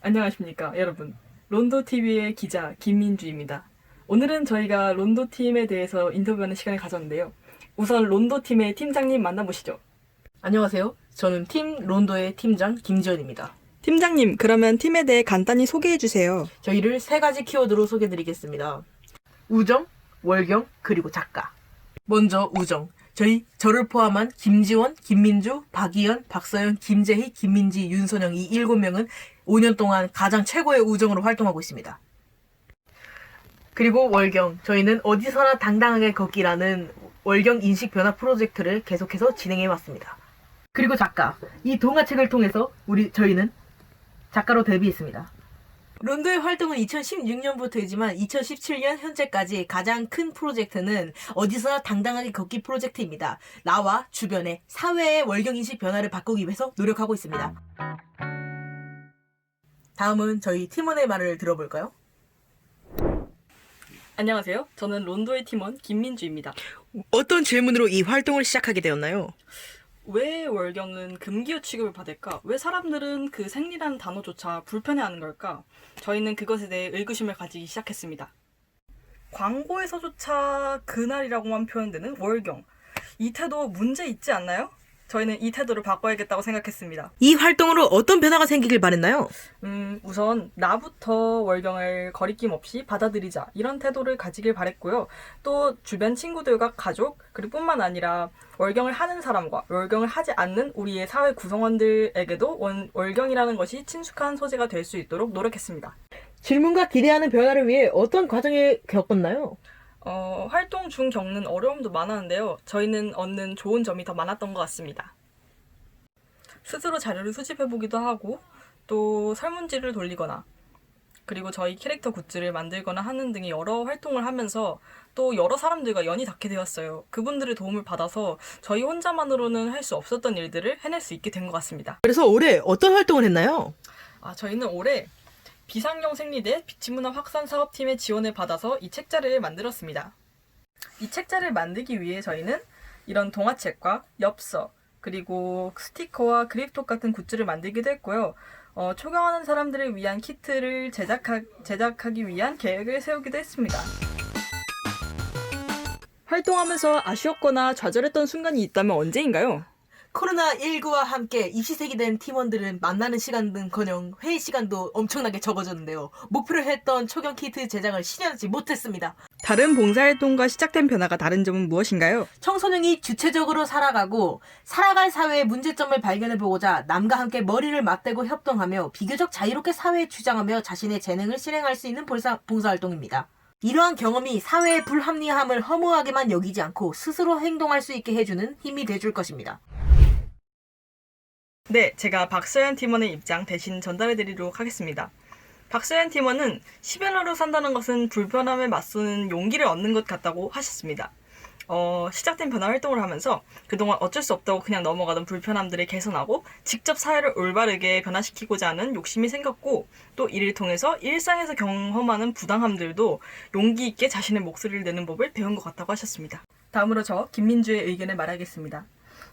안녕하십니까 여러분 론도TV의 기자 김민주입니다 오늘은 저희가 론도팀에 대해서 인터뷰하는 시간을 가졌는데요 우선 론도팀의 팀장님 만나보시죠 안녕하세요. 저는 팀 론도의 팀장 김지현입니다. 팀장님, 그러면 팀에 대해 간단히 소개해 주세요. 저희를 세 가지 키워드로 소개드리겠습니다. 우정, 월경, 그리고 작가. 먼저 우정. 저희 저를 포함한 김지원, 김민주, 박이현, 박서연, 김재희, 김민지, 윤선영 이 일곱 명은 5년 동안 가장 최고의 우정으로 활동하고 있습니다. 그리고 월경. 저희는 어디서나 당당하게 걷기라는 월경 인식 변화 프로젝트를 계속해서 진행해 왔습니다. 그리고 작가. 이 동화책을 통해서 우리 저희는 작가로 데뷔했습니다. 론도의 활동은 2016년부터이지만 2017년 현재까지 가장 큰 프로젝트는 어디서나 당당하게 걷기 프로젝트입니다. 나와 주변의 사회의 월경인식 변화를 바꾸기 위해서 노력하고 있습니다. 다음은 저희 팀원의 말을 들어볼까요? 안녕하세요 저는 론도의 팀원 김민주입니다 어떤 질문으로 이 활동을 시작하게 되었나요? 왜 월경은 금기어 취급을 받을까? 왜 사람들은 그 생리라는 단어조차 불편해하는 걸까? 저희는 그것에 대해 의구심을 가지기 시작했습니다. 광고에서조차 그날이라고만 표현되는 월경. 이 태도 문제 있지 않나요? 저희는 이 태도를 바꿔야겠다고 생각했습니다. 이 활동으로 어떤 변화가 생기길 바랬나요? 음, 우선 나부터 월경을 거리낌 없이 받아들이자 이런 태도를 가지길 바랬고요. 또 주변 친구들과 가족 그리고 뿐만 아니라 월경을 하는 사람과 월경을 하지 않는 우리의 사회 구성원들에게도 원- 월경이라는 것이 친숙한 소재가 될 수 있도록 노력했습니다. 질문과 기대하는 변화를 위해 어떤 과정을 겪었나요? 어, 활동 중 겪는 어려움도 많았는데요. 저희는 얻는 좋은 점이 더 많았던 것 같습니다. 스스로 자료를 수집해보기도 하고, 또 설문지를 돌리거나, 그리고 저희 캐릭터 굿즈를 만들거나 하는 등의 여러 활동을 하면서 또 여러 사람들과 연이 닿게 되었어요. 그분들의 도움을 받아서 저희 혼자만으로는 할 수 없었던 일들을 해낼 수 있게 된 것 같습니다. 그래서 올해 어떤 활동을 했나요? 아, 저희는 올해 비상용 생리대 비치문화 확산 사업팀의 지원을 받아서 이 책자를 만들었습니다. 이 책자를 만들기 위해 저희는 이런 동화책과 엽서, 그리고 스티커와 그립톡 같은 굿즈를 만들기도 했고요. 어, 초경하는 사람들을 위한 키트를 제작하, 제작하기 위한 계획을 세우기도 했습니다. 활동하면서 아쉬웠거나 좌절했던 순간이 있다면 언제인가요? 코로나19와 함께 입시생이 된 팀원들은 만나는 시간은커녕 회의 시간도 엄청나게 적어졌는데요. 목표로 했던 초경 키트 제작을 실현하지 못했습니다. 다른 봉사활동과 시작된 변화가 다른 점은 무엇인가요? 청소년이 주체적으로 살아가고 살아갈 사회의 문제점을 발견해보고자 남과 함께 머리를 맞대고 협동하며 비교적 자유롭게 사회에 주장하며 자신의 재능을 실행할 수 있는 봉사, 봉사활동입니다. 이러한 경험이 사회의 불합리함을 허무하게만 여기지 않고 스스로 행동할 수 있게 해주는 힘이 돼줄 것입니다. 네, 제가 박서연 팀원의 입장 대신 전달해드리도록 하겠습니다. 박서연 팀원은 시변화로 산다는 것은 불편함에 맞서는 용기를 얻는 것 같다고 하셨습니다. 어, 시작된 변화 활동을 하면서 그동안 어쩔 수 없다고 그냥 넘어가던 불편함들을 개선하고 직접 사회를 올바르게 변화시키고자 하는 욕심이 생겼고 또 이를 통해서 일상에서 경험하는 부당함들도 용기 있게 자신의 목소리를 내는 법을 배운 것 같다고 하셨습니다. 다음으로 저 김민주의 의견을 말하겠습니다.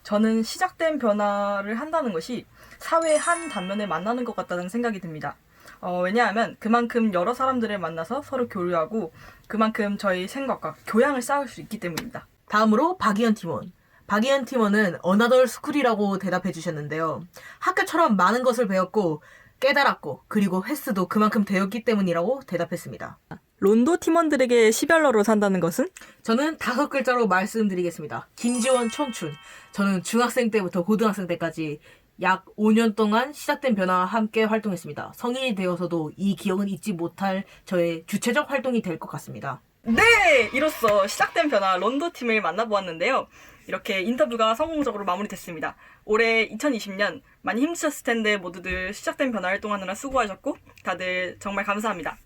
저는 시작된 변화를 한다는 것이 사회의 한 단면을 만나는 것 같다는 생각이 듭니다. 어, 왜냐하면 그만큼 여러 사람들을 만나서 서로 교류하고 그만큼 저희 생각과 교양을 쌓을 수 있기 때문입니다. 다음으로 박이현 팀원. 박이현 팀원은 어나덜 스쿨이라고 대답해 주셨는데요. 학교처럼 많은 것을 배웠고 깨달았고 그리고 횟수도 그만큼 되었기 때문이라고 대답했습니다. 론도 팀원들에게 시별러로 산다는 것은? 저는 다섯 글자로 말씀드리겠습니다. 김지원 청춘. 저는 중학생 때부터 고등학생 때까지 약 5년 동안 시작된 변화와 함께 활동했습니다. 성인이 되어서도 이 기억은 잊지 못할 저의 주체적 활동이 될 것 같습니다. 네! 이로써 시작된 변화 론도 팀을 만나보았는데요. 이렇게 인터뷰가 성공적으로 마무리됐습니다. 올해 2020년 많이 힘드셨을 텐데 모두들 시작된 변화 활동하느라 수고하셨고 다들 정말 감사합니다.